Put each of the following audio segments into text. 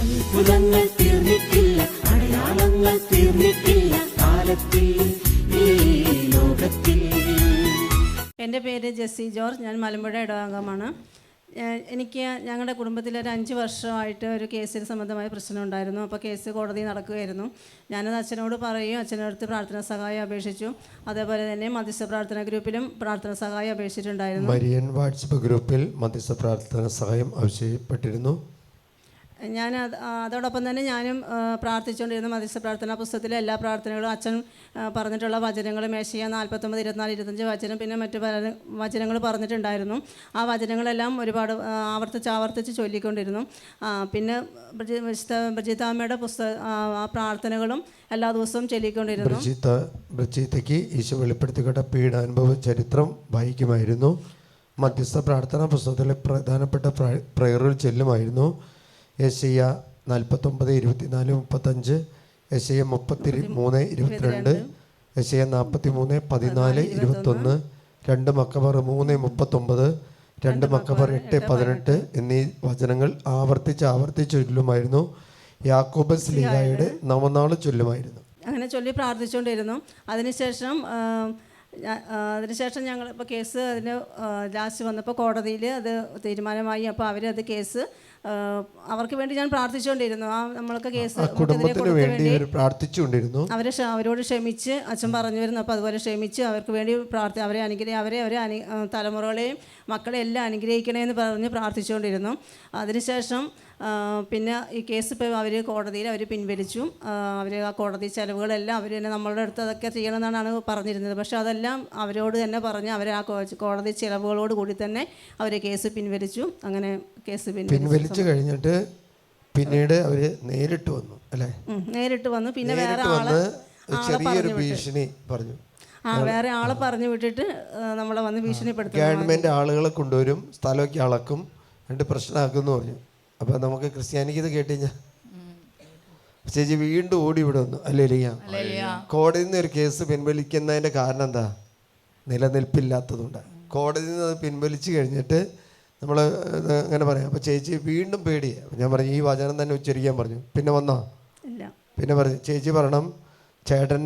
അത്ഭുതങ്ങൾ തീർന്നിട്ടില്ല അടയാളങ്ങൾ തീർന്നിട്ടില്ല കാലത്തിൽ ഈ ലോകത്തിൽ. എന്റെ പേര് ജെസ്സി ജോർജ് ഞാൻ മലമ്പുഴ ഇടവാംഗമാണ് എനിക്ക് ഞങ്ങളുടെ കുടുംബത്തിൽ ഒരു അഞ്ച് വർഷമായിട്ട് ഒരു കേസിന് സംബന്ധമായ പ്രശ്നം ഉണ്ടായിരുന്നു. അപ്പോൾ കേസ് കോടതി നടക്കുകയായിരുന്നു. ഞാനത് അച്ഛനോട് പറയും അച്ഛനടുത്ത് പ്രാർത്ഥന സഹായം അപേക്ഷിച്ചു. അതേപോലെ തന്നെ മധ്യസ്ഥ പ്രാർത്ഥന ഗ്രൂപ്പിലും പ്രാർത്ഥന സഹായം അപേക്ഷിച്ചിട്ടുണ്ടായിരുന്നു. മരിയൻ വാട്സപ്പ് ഗ്രൂപ്പിൽ മധ്യസ്ഥ പ്രാർത്ഥന സഹായം ആവശ്യപ്പെട്ടിരുന്നു. ഞാൻ അത് അതോടൊപ്പം തന്നെ ഞാനും പ്രാർത്ഥിച്ചുകൊണ്ടിരുന്ന മധ്യസ്ഥ പ്രാർത്ഥനാ പുസ്തകത്തിലെ എല്ലാ പ്രാർത്ഥനകളും അച്ഛൻ പറഞ്ഞിട്ടുള്ള വചനങ്ങൾ മേശയ നാൽപ്പത്തൊമ്പത് ഇരുപത്തിനാല് ഇരുപത്തഞ്ച് വചനം പിന്നെ മറ്റു പല വചനങ്ങൾ പറഞ്ഞിട്ടുണ്ടായിരുന്നു. ആ വചനങ്ങളെല്ലാം ഒരുപാട് ആവർത്തിച്ച് ആവർത്തിച്ച് ചൊല്ലിക്കൊണ്ടിരുന്നു. പിന്നെ വിശുദ്ധ ബ്രജിതാമ്മയുടെ പുസ്തക ആ, പ്രാർത്ഥനകളും എല്ലാ ദിവസവും ചൊല്ലിക്കൊണ്ടിരുന്നു. ബ്രജീത്ത ഈശോ വെളിപ്പെടുത്തിക്കൊണ്ട പീഡാനുഭവ ചരിത്രം വായിക്കുമായിരുന്നു. മധ്യസ്ഥ പ്രാർത്ഥനാ പുസ്തകത്തിലെ പ്രധാനപ്പെട്ട പ്രയറിൽ ചെല്ലുമായിരുന്നു. യശയ്യ നാൽപ്പത്തൊമ്പത് ഇരുപത്തിനാല് മുപ്പത്തഞ്ച് ഏഷ്യ മുപ്പത്തി മൂന്ന് ഇരുപത്തിരണ്ട് ഏഷ്യ നാൽപ്പത്തി മൂന്ന് പതിനാല് ഇരുപത്തൊന്ന് രണ്ട് മക്കബർ മൂന്ന് മുപ്പത്തൊമ്പത് രണ്ട് മക്കബർ എട്ട് പതിനെട്ട് എന്നീ വചനങ്ങൾ ആവർത്തിച്ച് ആവർത്തിച്ച് ചൊല്ലുമായിരുന്നു. യാക്കോബസ് സ്ലീഹായുടെ നവനാൾ ചൊല്ലുമായിരുന്നു. അങ്ങനെ ചൊല്ലി പ്രാർത്ഥിച്ചുകൊണ്ടിരുന്നു. അതിനുശേഷം അതിനുശേഷം ഞങ്ങൾ ഇപ്പോൾ കേസ് അതിന് ലാസ്റ്റ് വന്നപ്പോൾ കോടതിയിൽ അത് തീരുമാനമായി. അപ്പോൾ അവരത് കേസ് അവർക്ക് വേണ്ടി ഞാൻ പ്രാർത്ഥിച്ചുകൊണ്ടിരുന്നു. ആ നമ്മൾക്ക് കേസ് കുടുംബത്തിന് വേണ്ടി പ്രാർത്ഥിച്ചുകൊണ്ടിരുന്നു. അവരെ അവരോട് ക്ഷമിച്ച് അച്ഛൻ പറഞ്ഞു വരുന്നു അപ്പോൾ അതുപോലെ ക്ഷമിച്ച് അവർക്ക് വേണ്ടി പ്രാർത്ഥി അവരെ അനുഗ്രഹി അവരെ അവരെ അനു തലമുറകളെയും മക്കളെ എല്ലാം അനുഗ്രഹിക്കണമെന്ന് പറഞ്ഞ് പ്രാർത്ഥിച്ചുകൊണ്ടിരുന്നു. അതിനുശേഷം പിന്നെ ഈ കേസ് ഇപ്പോൾ അവർ കോടതിയിൽ അവർ പിൻവലിച്ചു. അവർ ആ കോടതി ചിലവുകളെല്ലാം അവർ തന്നെ നമ്മളുടെ അടുത്ത് അതൊക്കെ ചെയ്യണമെന്നാണ് പറഞ്ഞിരുന്നത്. പക്ഷെ അതെല്ലാം അവരോട് തന്നെ പറഞ്ഞ് അവർ ആ കോടതി ചിലവുകളോട് കൂടി തന്നെ അവർ കേസ് പിൻവലിച്ചു. അങ്ങനെ കേസ് പിൻവലിച്ചു. പിൻവലിച്ചു കഴിഞ്ഞിട്ട് പിന്നീട് അവർ നേരിട്ട് വന്നു അല്ലേ? നേരിട്ട് വന്നു. പിന്നെ വേറെ ആൾ വന്ന് ചെറിയൊരു പറഞ്ഞു ഭീഷണി പറഞ്ഞു. ആ വേറെ ആളെ പറഞ്ഞു വിട്ടിട്ട് നമ്മളെ വന്ന് ഭീഷണിപ്പെടുത്തും ഗവൺമെന്റ് ആളുകളെ കൊണ്ടുവരും സ്ഥലമൊക്കെ അളക്കും എന്നിട്ട് പ്രശ്നമാക്കും എന്ന് പറഞ്ഞു. അപ്പൊ നമുക്ക് ക്രിസ്ത്യാനിക്ക് ഇത് കേട്ട് കഴിഞ്ഞാൽ ചേച്ചി വീണ്ടും ഓടി ഇവിടെ വന്നു. അല്ലേ ലിയ? കോടതിയിൽ നിന്ന് ഒരു കേസ് പിൻവലിക്കുന്നതിന്റെ കാരണം എന്താ? നിലനിൽപ്പില്ലാത്തതുകൊണ്ട്. കോടതിയിൽ നിന്ന് അത് പിൻവലിച്ചു കഴിഞ്ഞിട്ട് നമ്മൾ അങ്ങനെ പറയാം. അപ്പോൾ ചേച്ചി വീണ്ടും പേടി ഞാൻ പറഞ്ഞു ഈ വചനം തന്നെ ഉച്ചരിക്കാൻ പറഞ്ഞു. പിന്നെ വന്നോ? പിന്നെ പറഞ്ഞു ചേച്ചി പറയണം ചേട്ടൻ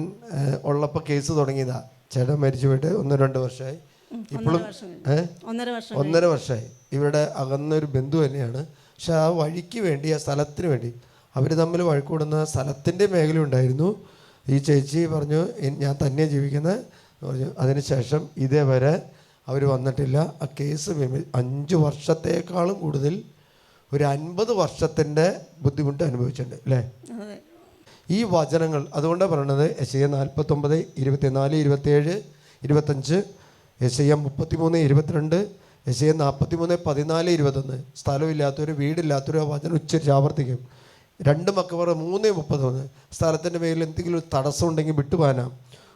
ഉള്ളപ്പോൾ കേസ് തുടങ്ങിയതാ. ചേട്ടൻ മരിച്ചു പോയിട്ട് ഒന്ന് രണ്ട് വർഷമായി ഇപ്പോഴും ഏഹ് ഒന്നര വർഷം ഒന്നര വർഷമായി ഇവരുടെ അകന്നൊരു ബന്ധു തന്നെയാണ്. പക്ഷെ ആ വഴിക്ക് വേണ്ടി ആ സ്ഥലത്തിന് വേണ്ടി അവർ തമ്മിൽ വഴക്കൂടുന്ന സ്ഥലത്തിന്റെ മേഖല ഉണ്ടായിരുന്നു. ഈ ചേച്ചി പറഞ്ഞു ഞാൻ തന്നെയാണ് ജീവിക്കുന്നത് പറഞ്ഞു. അതിനുശേഷം ഇതേവരെ അവർ വന്നിട്ടില്ല. ആ കേസ് അഞ്ച് വർഷത്തേക്കാളും കൂടുതൽ ഒരു അൻപത് വർഷത്തിന്റെ ബുദ്ധിമുട്ട് അനുഭവിച്ചിട്ടുണ്ട് അല്ലേ? ഈ വചനങ്ങൾ അതുകൊണ്ടാണ് പറയണത് എസ് ഐ നാൽപ്പത്തൊമ്പത് ഇരുപത്തിനാല് ഇരുപത്തിയേഴ് ഇരുപത്തഞ്ച് എസ് ഐ എം മുപ്പത്തിമൂന്ന് ഇരുപത്തിരണ്ട് എസ് ഐ എം നാൽപ്പത്തിമൂന്ന് പതിനാല് ഇരുപത്തൊന്ന്. സ്ഥലമില്ലാത്തവർ വീടില്ലാത്തവർ ആ വചനം ഉച്ചരിച്ച് ആവർത്തിക്കും. രണ്ട് മക്കവർ മൂന്ന് മുപ്പത്തൊന്ന് സ്ഥലത്തിന്റെ മേലിൽ എന്തെങ്കിലും ഒരു തടസ്സം ഉണ്ടെങ്കിൽ വിട്ടുപോകാനാം.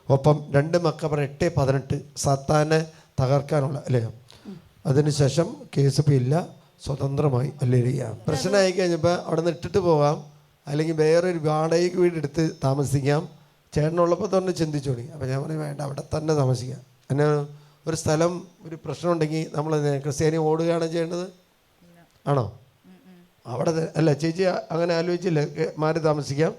ഒപ്പം രണ്ട് മക്കവർ എട്ട് പതിനെട്ട്. സത്താനെ തകർക്കാനുള്ള അല്ലേ? അതിനുശേഷം കെ എസ് പി ഇല്ല സ്വതന്ത്രമായി അല്ലേ പ്രശ്നമായി കഴിഞ്ഞപ്പോൾ അവിടെ നിന്ന് ഇട്ടിട്ട് പോവാം അല്ലെങ്കിൽ വേറൊരു വാടകയ്ക്ക് വീട് എടുത്ത് താമസിക്കാം. ചേട്ടനുള്ളപ്പോൾ തന്നെ ചിന്തിച്ചു തുടങ്ങി. അപ്പോൾ ഞാൻ പറഞ്ഞു വേണ്ട അവിടെ തന്നെ താമസിക്കാം. എന്നെ ഒരു സ്ഥലം ഒരു പ്രശ്നം ഉണ്ടെങ്കിൽ നമ്മൾ ക്രിസ്ത്യാനി ഓടുകയാണ് ചെയ്യേണ്ടത്? ആണോ? അവിടെ അല്ല ചേച്ചി അങ്ങനെ ആലോചിച്ചില്ല മാറി താമസിക്കാം.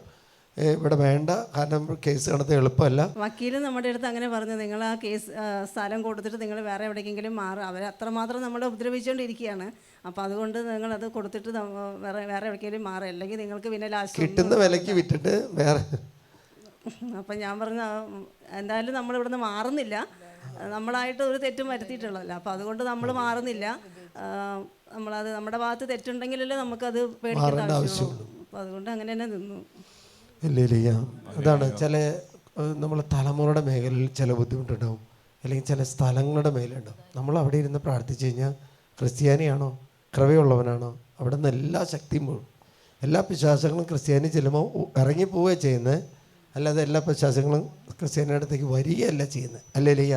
ഇവിടെ വേണ്ട. കാരണം കേസ് കടത്താൻ എളുപ്പമല്ല. വക്കീൽ നമ്മുടെ അടുത്ത് അങ്ങനെ പറഞ്ഞു നിങ്ങൾ ആ കേസ് സ്ഥലം കൊടുത്തിട്ട് നിങ്ങൾ വേറെ എവിടേക്കെങ്കിലും മാറുക അവർ അത്രമാത്രം നമ്മളെ ഉപദ്രവിച്ചുകൊണ്ടിരിക്കുകയാണ് അപ്പോൾ അതുകൊണ്ട് നിങ്ങൾ അത് കൊടുത്തിട്ട് വേറെ വേറെ എവിടേക്കെങ്കിലും മാറുക അല്ലെങ്കിൽ നിങ്ങൾക്ക് പിന്നെ ലാസ്റ്റ് കിട്ടുന്ന വിലയ്ക്ക് വിട്ടിട്ട് വേറെ അപ്പം ഞാൻ പറഞ്ഞ എന്തായാലും നമ്മൾ ഇവിടുന്ന് മാറുന്നില്ല. നമ്മളായിട്ട് ഒരു തെറ്റും വരുത്തിയിട്ടുള്ളതല്ല. അപ്പോൾ അതുകൊണ്ട് നമ്മൾ മാറുന്നില്ല. നമ്മളത് നമ്മുടെ ഭാഗത്ത് തെറ്റുണ്ടെങ്കിലല്ലേ നമുക്കത് പേടിക്കേണ്ട ആവശ്യമുള്ളൂ. അപ്പോൾ അതുകൊണ്ട് അങ്ങനെ തന്നെ നിന്നു. ഇല്ല ഇല്ല ഇല്ല. അതാണ് ചില നമ്മളെ തലമുറയുടെ മേഖലയിൽ ചില ബുദ്ധിമുട്ടുണ്ടാവും. അല്ലെങ്കിൽ ചില സ്ഥലങ്ങളുടെ മേലുണ്ടാവും നമ്മൾ അവിടെ ഇരുന്ന് പ്രാർത്ഥിച്ചു കഴിഞ്ഞാൽ ക്രിസ്ത്യാനിയാണോ? കൃപയുള്ളവനാണോ? അവിടെ നിന്ന് എല്ലാ ശക്തിയും പോകും. എല്ലാ പിശാസങ്ങളും ക്രിസ്ത്യാനി ചെല്ലുമ്പോൾ ഇറങ്ങിപ്പോവുക ചെയ്യുന്നത്. അല്ലാതെ എല്ലാ പിശാസങ്ങളും ക്രിസ്ത്യാനിയുടെ അടുത്തേക്ക് വരികയല്ല ചെയ്യുന്നത്. അല്ലേ ലിയ